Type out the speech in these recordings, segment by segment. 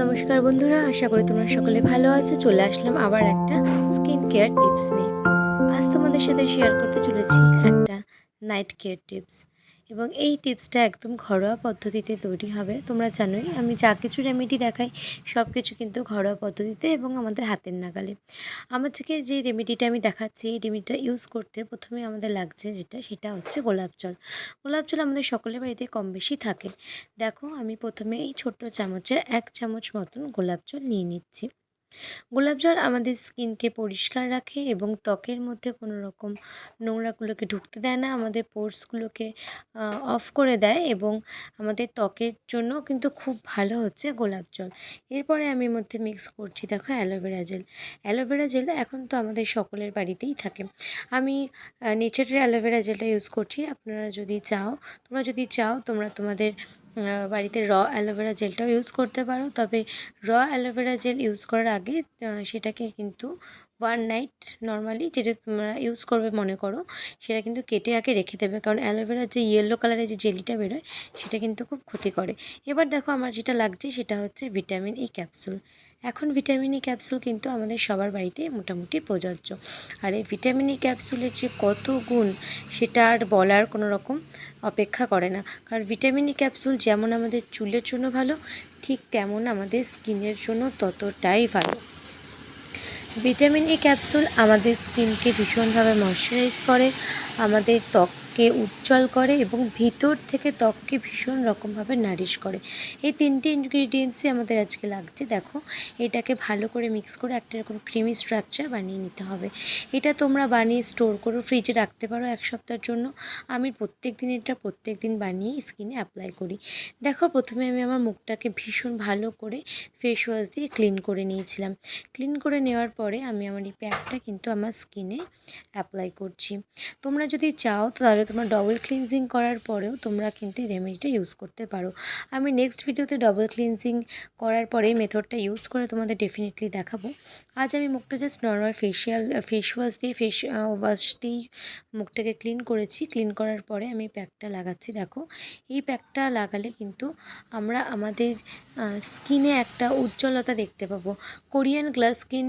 নমস্কার বন্ধুরা, আশা করি তোমরা সকলে ভালো আছো। চলে আসলাম আবার একটা স্কিন কেয়ার টিপস নিয়ে। আজ তোমাদের সাথে শেয়ার করতে চলেছি একটা নাইট কেয়ার টিপস এবং এই টিপসটা একদম ঘরোয়া পদ্ধতিতে তৈরি হবে। তোমরা জানোই, আমি যা কিছু রেমেডি দেখাই, সব কিছু কিন্তু ঘরোয়া পদ্ধতিতে এবং আমাদের হাতের নাগালে। আমার থেকে যে রেমেডিটা আমি দেখাচ্ছি, এই রেমেডিটা ইউজ করতে প্রথমে আমাদের লাগছে যেটা, সেটা হচ্ছে গোলাপ জল। গোলাপ জল আমাদের সকলের বাড়িতে কম বেশি থাকে। দেখো, আমি প্রথমে এই ছোট্ট চামচের এক চামচ মতন গোলাপ জল নিয়ে নিচ্ছি। গোলাপ জল আমাদের স্কিনকে পরিষ্কার রাখে এবং ত্বকের মধ্যে কোনো রকম নোংরাগুলোকে ঢুকতে দেয় না, আমাদের পোর্সগুলোকে অফ করে দেয় এবং আমাদের ত্বকের জন্য কিন্তু খুব ভালো হচ্ছে গোলাপ জল। এরপরে আমি মধ্যে মিক্স করছি দেখো অ্যালোভেরা জেল। অ্যালোভেরা জেল এখন তো আমাদের সকলের বাড়িতেই থাকে। আমি নেচারের অ্যালোভেরা জেলটা ইউজ করছি। আপনারা যদি চাও, তোমরা যদি চাও, তোমরা তোমাদের বাড়িতে র অ্যালোভেরা জেলটাও ইউজ করতে পারো। তবে র অ্যালোভেরা জেল ইউজ করার আগে সেটাকে কিন্তু ওয়ান নাইট নর্মালি যেটা তোমরা ইউজ করবে মনে করো, সেটা কিন্তু কেটে আগে রেখে দেবে। কারণ অ্যালোভেরার যে ইয়েলো কালারের যে জেলিটা বেরোয়, সেটা কিন্তু খুব ক্ষতি করে। এবার দেখো আমার যেটা লাগছে, সেটা হচ্ছে ভিটামিন ই ক্যাপসুল এখন ভিটামিন ই ক্যাপসুল কিন্তু আমাদের সবার বাড়িতে মোটামুটি প্রযোজ্য। আর এই ভিটামিন ই ক্যাপসুলের যে কত গুণ, সেটা আর বলার কোনো রকম অপেক্ষা করে না। কারণ ভিটামিন ই ক্যাপসুল যেমন আমাদের চুলের জন্য ভালো, ঠিক তেমন আমাদের স্কিনের জন্য ততটাই ভালো। ভিটামিন ই ক্যাপসুল আমাদের স্কিনকে ভীষণভাবে ময়শ্চারাইজ করে আমাদের ত্বককে উজ্জ্বল করে এবং ভিতর থেকে ত্বককে ভীষণ রকমভাবে নারিশ করে। এই তিনটে ইনগ্রিডিয়েন্টসই আমাদের আজকে লাগছে। দেখো, এটাকে ভালো করে মিক্স করে একটা এরকম ক্রিমি স্ট্রাকচার বানিয়ে নিতে হবে। এটা তোমরা বানিয়ে স্টোর করো ফ্রিজে রাখতে পারো এক সপ্তাহের জন্য। আমি প্রত্যেক দিন এটা প্রত্যেক দিন বানিয়ে স্কিনে অ্যাপ্লাই করি। দেখো, প্রথমে আমি আমার মুখটাকে ভীষণ ভালো করে ফেস ওয়াশ দিয়ে ক্লিন করে নিয়েছিলাম। ক্লিন করে নেওয়ার পরে আমি আমার এই প্যাকটা কিন্তু আমার স্কিনে অ্যাপ্লাই করছি। তোমরা যদি চাও, তাহলে তোমরা ডবল ক্লিনজিং করার পরেও তোমরা কিন্তু এই রেমেডিটা ইউজ করতে পারো। আমি নেক্সট ভিডিওতে ডবল ক্লিনজিং করার পরে মেথডটা ইউজ করে তোমাদের ডেফিনেটলি দেখাবো। আজ আমি মুখটা just normal facial face wash দিয়ে ফেস ওয়াশ দিয়েই মুখটাকে ক্লিন করেছি। ক্লিন করার পরে আমি প্যাকটা লাগাচ্ছি, দেখো। এই প্যাকটা লাগালে কিন্তু আমরা আমাদের স্কিনে একটা উজ্জ্বলতা দেখতে পাবো। কোরিয়ান গ্লাস স্কিন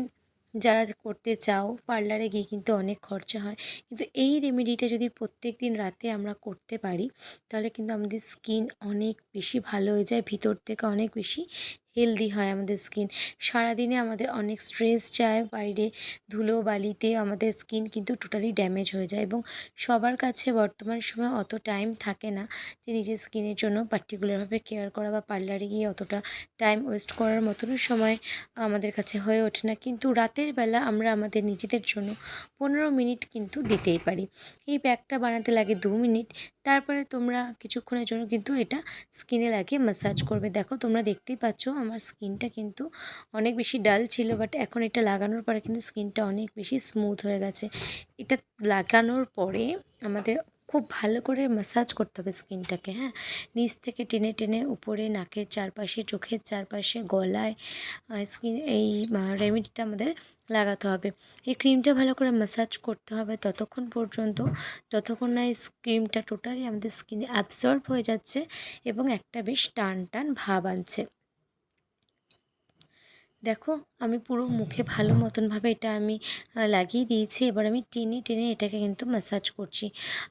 যারা করতে চাও, পার্লারে গিয়ে কিন্তু অনেক খরচা হয়। কিন্তু এই রেমেডিটা যদি প্রত্যেক দিন রাতে আমরা করতে পারি, তাহলে কিন্তু আমাদের স্কিন অনেক বেশি ভালো হয়ে যায়, ভিতর থেকে অনেক বেশি হেলদি হয় আমাদের স্কিন সারাদিনে আমাদের অনেক স্ট্রেস যায় বাইরে, ধুলো বালিতে আমাদের স্কিন কিন্তু টোটালি ড্যামেজ হয়ে যায় এবং সবার কাছে বর্তমান সময় অত টাইম থাকে না যে নিজের স্কিনের জন্য পার্টিকুলারভাবে কেয়ার করা বা পার্লারে গিয়ে অতটা টাইম ওয়েস্ট করার মতনও সময় আমাদের কাছে হয়ে ওঠে না। কিন্তু রাতের বেলা আমরা আমাদের নিজেদের জন্য পনেরো মিনিট কিন্তু দিতেই পারি। এই প্যাকটা বানাতে লাগে দু মিনিট, তারপরে তোমরা কিছুক্ষণের জন্য কিন্তু এটা স্কিনে লাগিয়ে ম্যাসাজ করবে। দেখো তোমরা দেখতেই পাচ্ছ আমার স্কিনটা কিন্তু অনেক বেশি ডাল ছিল বাট এখন এটা লাগানোর পরে কিন্তু স্কিনটা অনেক বেশি স্মুথ হয়ে গেছে। এটা লাগানোর পরে আমাদের খুব ভালো করে ম্যাসাজ করতে হবে স্কিনটাকে হ্যাঁ? নিচ থেকে টেনে টেনে উপরে নাকের চারপাশে চোখের চারপাশে গলায় স্কিন এই রেমেডিটা আমাদের লাগাতে হবে। এই ক্রিমটা ভালো করে ম্যাসাজ করতে হবে ততক্ষণ পর্যন্ত যতক্ষণ না এই ক্রিমটা টোটালি আমাদের স্কিনে অ্যাবজর্ব হয়ে যাচ্ছে এবং একটা বেশ টান টান ভাব আনছে। দেখো, আমি পুরো মুখে ভালো মতনভাবে এটা আমি লাগিয়ে দিয়েছি। এবার আমি টেনে টেনে এটাকে কিন্তু ম্যাসাজ করছি।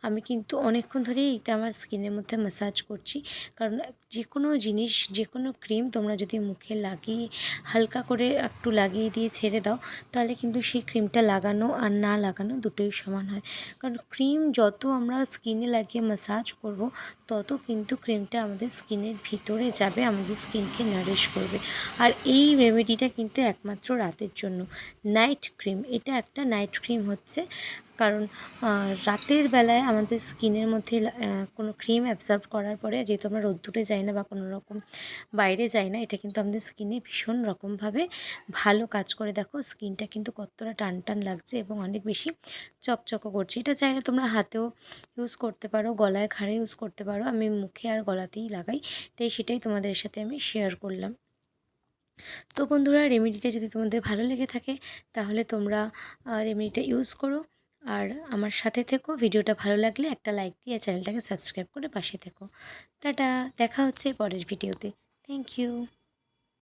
আমি কিন্তু অনেকক্ষণ ধরেই এটা আমার স্কিনের মধ্যে ম্যাসাজ করছি। কারণ যে কোনো জিনিস যে কোনো ক্রিম তোমরা যদি মুখে লাগিয়ে, হালকা করে একটু লাগিয়ে দিয়ে ছেড়ে দাও, তাহলে কিন্তু সেই ক্রিমটা লাগানো আর না লাগানো দুটোই সমান হয়। কারণ ক্রিম যত আমরা স্কিনে লাগিয়ে ম্যাসাজ করব, তত কিন্তু ক্রিমটা আমাদের স্কিনের ভিতরে যাবে, আমাদের স্কিনকে নারিশ করবে। আর এই রেমেডিটা কিন্তু একমাত্র রাতের জন্য। নাইট ক্রিম এটা একটা নাইট ক্রিম হচ্ছে। কারণ রাতের বেলায় আমাদের স্কিনের মধ্যে কোনো ক্রিম অ্যাবজর্ব করার পরে, যেহেতু আমরা রোদ্দুরে যাই না বা কোনো রকম বাইরে যাই না, এটা কিন্তু আমাদের স্কিনে ভীষণ রকমভাবে ভালো কাজ করে। দেখো স্কিনটা কিন্তু কতটা টান টান লাগছে এবং অনেক বেশি চকচকো করছে। এটা চাইলে তোমরা হাতেও ইউজ করতে পারো, গলায় ঘাড়ে ইউজ করতে পারো। আমি মুখে আর গলাতেই লাগাই, তাই সেটাই তোমাদের সাথে আমি শেয়ার করলাম। তো বন্ধুরা রেমেডিটা যদি তোমাদের ভালো লেগে থাকে, তাহলে তোমরা রেমেডিটা ইউজ করো। আর আমার সাথে থেকো, ভিডিওটা ভালো লাগলে একটা লাইক দিয়ে চ্যানেলটাকে সাবস্ক্রাইব করে পাশে থেকো। টাটা, দেখা হচ্ছে পরের ভিডিওতে থ্যাংক ইউ